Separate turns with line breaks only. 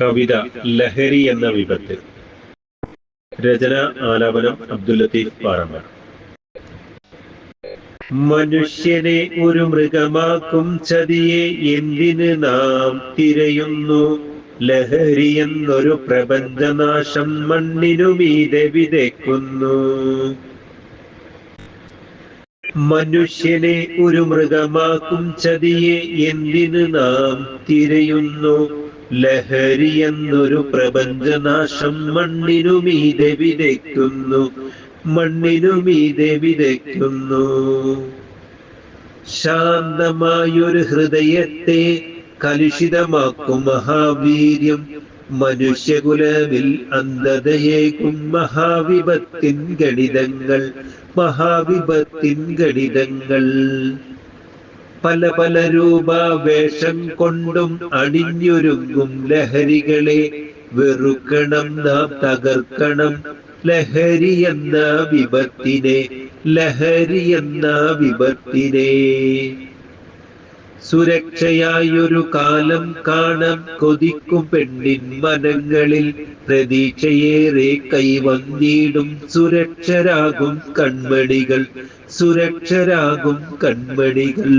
കവിത ലഹരി എന്ന വിപത്ത് രചന ആലാപനം അബ്ദുൽ ലത്തീഫ് പാറമ്മ മനുഷ്യനെ ഒരു മൃഗമാക്കും ചതിയെ എന്തിന് നാം തിരയുന്നു? ലഹരി എന്നൊരു പ്രപഞ്ചനാശം മണ്ണിനു മീതെ വിതയ്ക്കുന്നു. മനുഷ്യനെ ഒരു മൃഗമാക്കും ചതിയെ എന്തിന് നാം തിരയുന്നു? ലഹരി എന്നൊരു പ്രപഞ്ചനാശം മണ്ണിനു മീതെ വിതയ്ക്കുന്നു മണ്ണിനു മീതെ വിതയ്ക്കുന്നു. ശാന്തമായൊരു ഹൃദയത്തെ കലുഷിതമാക്കും മഹാവീര്യം. മനുഷ്യകുലവിൽ അന്ധതയേക്കും മഹാവിപത്തിൻ ഗണിതങ്ങൾ മഹാവിപത്തിൻ ഗണിതങ്ങൾ. പല പല രൂപ വേഷം കൊണ്ടും അണിഞ്ഞൊരുങ്ങും ലഹരികളെ. വെറുക്കണം നാം തകർക്കണം ലഹരി എന്ന വിപത്തിനെ ലഹരി എന്ന വിപത്തിനെ. സുരക്ഷയായൊരു കാലം കാണാൻ കൊതിക്കും പെണ്ണിൻ മനങ്ങളിൽ. പ്രതീക്ഷയേറെ കൈവന്നിടും സുരക്ഷരാകും കൺമണികൾ. സുരക്ഷരാകും കൺമണികൾ.